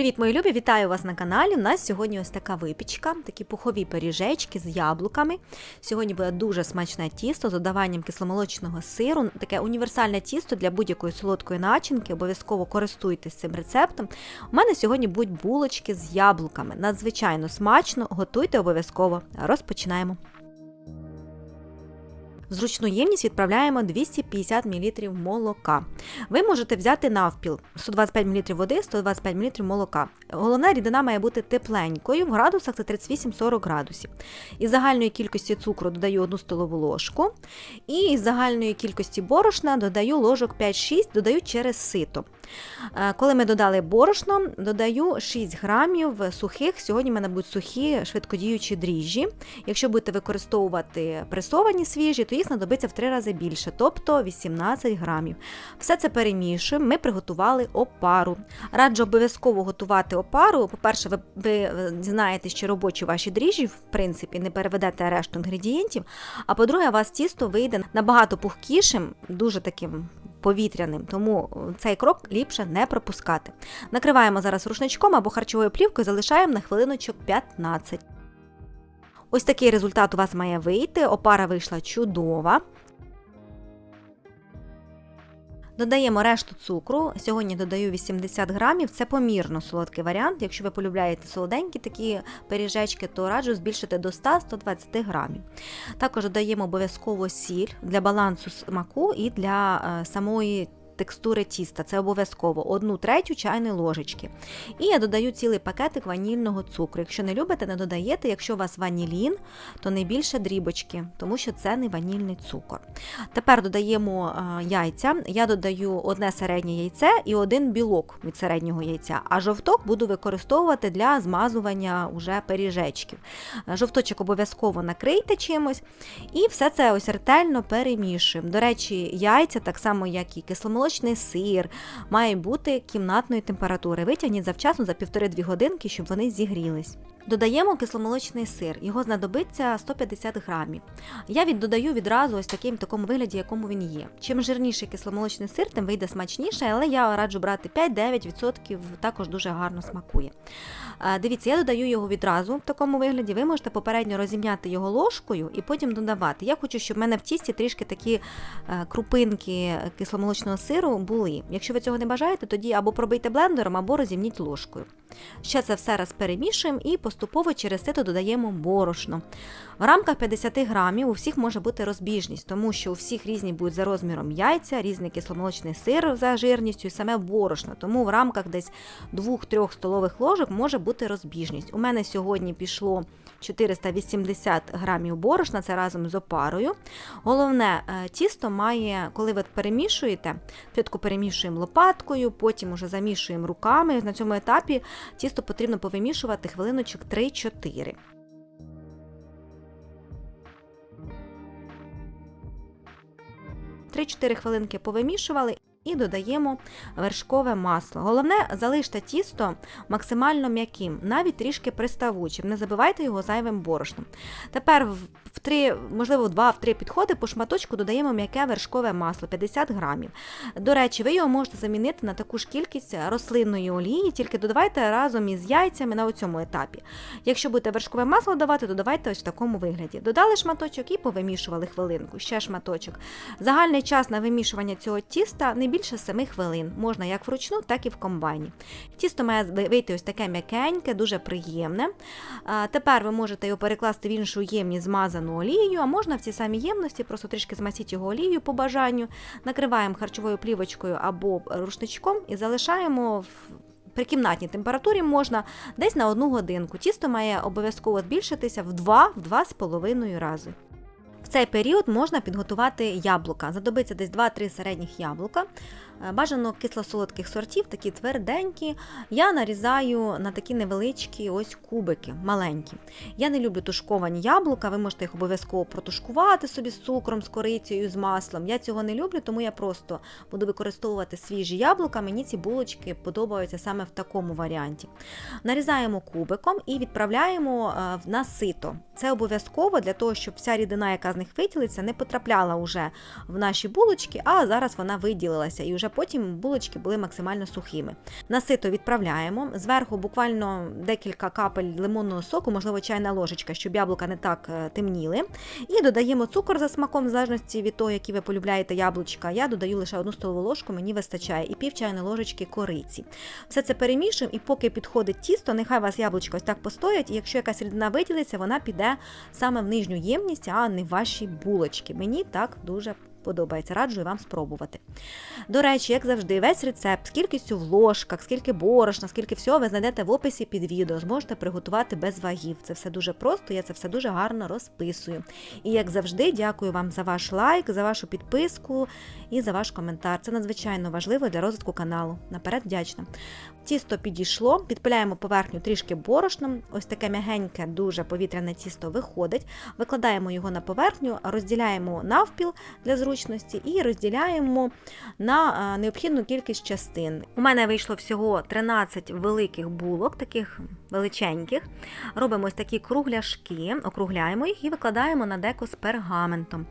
Привіт, мої любі! Вітаю вас на каналі. У нас сьогодні ось така випічка, такі пухові пиріжечки з яблуками. Сьогодні буде дуже смачне тісто з додаванням кисломолочного сиру. Таке універсальне тісто для будь-якої солодкої начинки. Обов'язково користуйтесь цим рецептом. У мене сьогодні будуть булочки з яблуками. Надзвичайно смачно, готуйте обов'язково. Розпочинаємо. Зручну ємність відправляємо 250 мл молока. Ви можете взяти навпіл 125 мл води, 125 мл молока. Головна рідина має бути тепленькою, в градусах це 38-40 градусів. Із загальної кількості цукру додаю 1 столову ложку. І із загальної кількості борошна додаю ложок 5-6, додаю через сито. Е, Коли ми додали борошно, додаю 6 грамів сухих. Сьогодні в мене будуть сухі швидкодіючі дріжджі. Якщо будете використовувати пресовані свіжі, то їх знадобиться в 3 рази більше, тобто 18 грамів. Все це перемішуємо. Ми приготували опару. Раджу обов'язково готувати опару. По-перше, ви, ви знаєте, що робочі ваші дріжджі, в принципі, не переведете решту інгредієнтів. А по-друге, у вас тісто вийде набагато пухкішим, дуже таким повітряним, тому цей крок ліпше не пропускати. Накриваємо зараз рушничком або харчовою плівкою, залишаємо на хвилиночок 15. Ось такий результат у вас має вийти. Опара вийшла чудова. Додаємо решту цукру. Сьогодні додаю 80 грамів. Це помірно солодкий варіант. Якщо ви полюбляєте солоденькі такі пиріжечки, то раджу збільшити до 100-120 грамів. Також додаємо обов'язково сіль для балансу смаку і для е, самої текстури тіста. Це обов'язково одну третю чайної ложечки. І я додаю цілий пакетик ванільного цукру. Якщо не любите, не додаєте. Якщо у вас ванілін, то не більше дрібочки, тому що це не ванільний цукор. Тепер додаємо е, яйця. Я додаю одне середнє яйце і один білок від середнього яйця, а жовток буду використовувати для змазування уже пиріжечків. Е, Жовточок обов'язково накрийте чимось, і все це ось ретельно перемішуємо. До речі, яйця, так само як і кисломолочний сир, має бути кімнатної температури. Витягніть завчасно за 1,5-2 годинки, щоб вони зігрілись. Додаємо кисломолочний сир, його знадобиться 150 грамів. Я віддодаю відразу ось таким такому вигляді, якому він є. Чим жирніший кисломолочний сир, тим вийде смачніше, але я раджу брати 5-9%, також дуже гарно смакує. Е, Дивіться, я додаю його відразу в такому вигляді. Ви можете попередньо розім'яти його ложкою і потім додавати. Я хочу, щоб в мене в тісті трішки такі е, крупинки кисломолочного сиру були. Якщо ви цього не бажаєте, тоді або пробийте блендером, або розімніть ложкою. Ще це все раз перемішуємо і поступово через сито додаємо борошно. В рамках 50 грамів у всіх може бути розбіжність, тому що у всіх різні будуть за розміром яйця, різний кисломолочний сир за жирністю і саме борошно. Тому в рамках десь 2-3 столових ложок може бути розбіжність. У мене сьогодні пішло 480 грамів борошна, це разом з опарою. Головне, е, тісто має, коли ви перемішуєте, спочатку перемішуємо лопаткою, потім уже замішуємо руками. На цьому етапі тісто потрібно повимішувати хвилиночок 3-4. Три-чотири хвилинки повимішували і додаємо вершкове масло. Головне, залиште тісто максимально м'яким, навіть трішки приставучим. Не забивайте його зайвим борошном. Тепер в три, можливо, два-три підходи по шматочку додаємо м'яке вершкове масло 50 грамів. До речі, ви його можете замінити на таку ж кількість рослинної олії, тільки додавайте разом із яйцями на цьому етапі. Якщо будете вершкове масло давати, то давайте ось в такому вигляді. Додали шматочок і повимішували хвилинку, ще шматочок. Загальний час на вимішування цього тіста не більше 7 хвилин. Можна як вручну, так і в комбайні. Тісто має вийти ось таке м'якеньке, дуже приємне. Тепер ви можете його перекласти в іншу ємність змазану олією, а можна в цій самій ємності, просто трішки змасіть його олією по бажанню, накриваємо харчовою плівочкою або рушничком і залишаємо в. При кімнатній температурі можна десь на одну годинку. Тісто має обов'язково збільшитися в 2-2,5 рази. Цей період можна підготувати яблука. Задобиться десь 2-3 середніх яблука. Бажано кисло-солодких сортів, такі тверденькі. Я нарізаю на такі невеличкі ось кубики, маленькі. Я не люблю тушковані яблука, ви можете їх обов'язково протушкувати собі з цукром, з корицею, з маслом. Я цього не люблю, тому я просто буду використовувати свіжі яблука. Мені ці булочки подобаються саме в такому варіанті. Нарізаємо кубиком і відправляємо на сито. Це обов'язково для того, щоб вся рідина, яка з них виділиться, не потрапляла вже в наші булочки, а зараз вона виділилася і вже потім булочки були максимально сухими. На сито відправляємо. Зверху буквально декілька капель лимонного соку, можливо, чайна ложечка, щоб яблука не так е, темніли. І додаємо цукор за смаком, в залежності від того, які ви полюбляєте яблучка. Я додаю лише одну столову ложку, мені вистачає, і пів чайної ложечки кориці. Все це перемішуємо, і поки підходить тісто, нехай у вас яблучко ось так постоять, і якщо якась рідина виділиться, вона піде саме в нижню ємність, а не в ваші булочки. Мені так дуже подобається. Раджу вам спробувати. До речі, як завжди, весь рецепт з кількістю в ложках, скільки борошна, скільки всього ви знайдете в описі під відео. Зможете приготувати без вагів. Це все дуже просто, я це все дуже гарно розписую. І як завжди, дякую вам за ваш лайк, за вашу підписку і за ваш коментар. Це надзвичайно важливо для розвитку каналу. Наперед вдячна. Тісто підійшло, підпиляємо поверхню трішки борошном. Ось таке м'ягеньке, дуже повітряне тісто виходить. Викладаємо його на поверхню, розділяємо навпіл для зручності і розділяємо на необхідну кількість частин. У мене вийшло всього 13 великих булок, таких величеньких. Робимо ось такі кругляшки, округляємо їх і викладаємо на деко з пергаментом.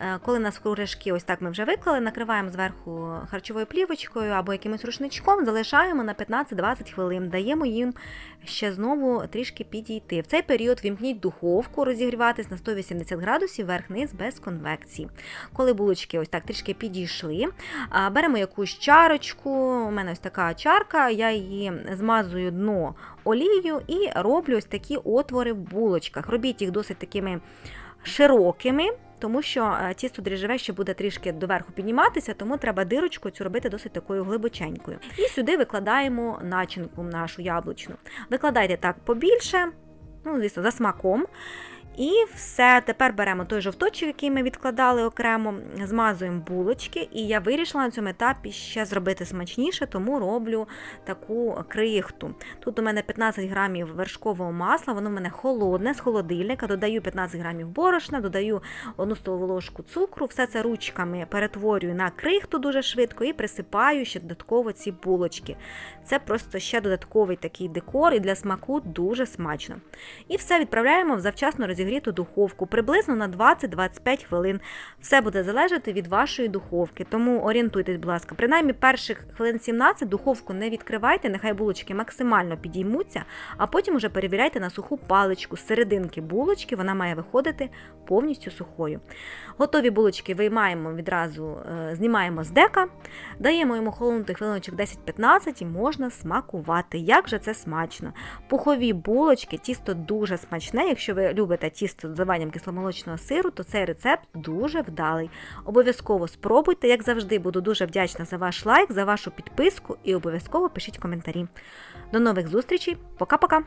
Е, Коли у нас кругляшки, ось так ми вже виклали, накриваємо зверху харчовою плівочкою або якимось рушничком, залишаємо на 15-20 хвилин, даємо їм ще знову трішки підійти. В цей період вімкніть духовку, розігріватись на 180 градусів верх-низ без конвекції. Коли булочки ось так трішки підійшли, беремо якусь чарочку. У мене ось така чарка, я її змазую дно олією і роблю ось такі отвори в булочках. Робіть їх досить такими широкими. Тому що е, тісто дріжджеве ще буде трішки доверху підніматися, тому треба дирочку цю робити досить такою глибоченькою. І сюди викладаємо начинку нашу яблучну. Викладайте так побільше, ну, звісно, за смаком. І все, тепер беремо той жовточок, який ми відкладали окремо, змазуємо булочки, і я вирішила на цьому етапі ще зробити смачніше, тому роблю таку крихту. Тут у мене 15 грамів вершкового масла, воно в мене холодне з холодильника, додаю 15 грамів борошна, додаю одну столову ложку цукру, все це ручками перетворюю на крихту дуже швидко і присипаю ще додатково ці булочки. Це просто ще додатковий такий декор і для смаку дуже смачно. І все відправляємо в завчасно розігріту духовку приблизно на 20-25 хвилин. Все буде залежати від вашої духовки, тому орієнтуйтесь, будь ласка, принаймні перших хвилин 17 духовку не відкривайте, нехай булочки максимально підіймуться, а потім вже перевіряйте на суху паличку з серединки булочки, вона має виходити повністю сухою. Готові булочки виймаємо відразу, е, знімаємо з дека, даємо йому холонути хвилиночок 10-15 і можна смакувати. Як же це смачно! Пухові булочки, тісто дуже смачне. Якщо ви любите тісто з додаванням кисломолочного сиру, то цей рецепт дуже вдалий. Обов'язково спробуйте, як завжди, буду дуже вдячна за ваш лайк, за вашу підписку і обов'язково пишіть коментарі. До нових зустрічей, пока-пока!